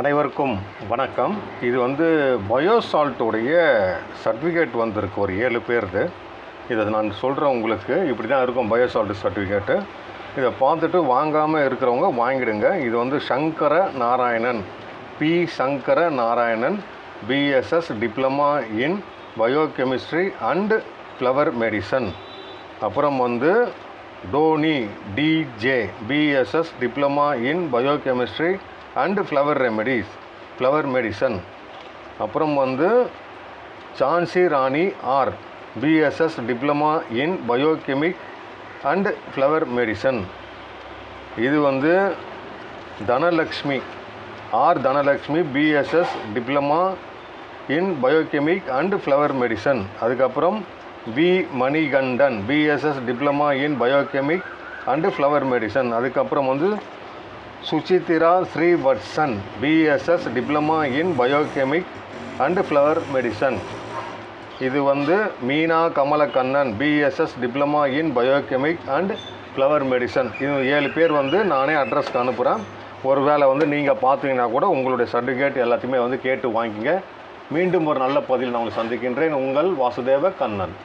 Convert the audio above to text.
அனைவருக்கும் வணக்கம். இது வந்து பயோசால்ட்டுடைய சர்டிஃபிகேட் வந்திருக்கு ஒரு ஏழு பேருது. இதை நான் சொல்கிறேன் உங்களுக்கு. இப்படி தான் இருக்கும் பயோசால்ட் சர்டிஃபிகேட்டு. இதை பார்த்துட்டு வாங்காமல் இருக்கிறவங்க வாங்கிடுங்க. இது வந்து Sankara Narayanan P Sankara Narayanan B S S diploma in biochemistry and flower medicine. அப்புறம் வந்து Tony D J B S S diploma in biochemistry and flower remedies flower medicine அப்புறம் வந்து Jhansi Rani R B S S diploma in biochemic and flower medicine இது வந்து Dhanalakshmi R Dhanalakshmi B S S diploma in biochemic and flower medicine அதுக்கப்புறம் V Manikandan B S S diploma in biochemic and flower medicine அதுக்கப்புறம் வந்து Suchitra Srivatsan B S S diploma in biochemic and flower medicine. இது வந்து Meena Kamalakannan B S S diploma in biochemic and flower medicine. இது ஏழு பேர் வந்து நானே அட்ரஸ்க்கு அனுப்புகிறேன் ஒருவேளை வந்து நீங்கள் பார்த்தீங்கன்னா கூட உங்களுடைய சர்டிஃபிகேட் எல்லாத்தையுமே வந்து கேட்டு வாங்கிங்க. மீண்டும் ஒரு நல்ல பதில் நான் உங்களை சந்திக்கின்றேன். உங்கள் வாசுதேவ கண்ணன்.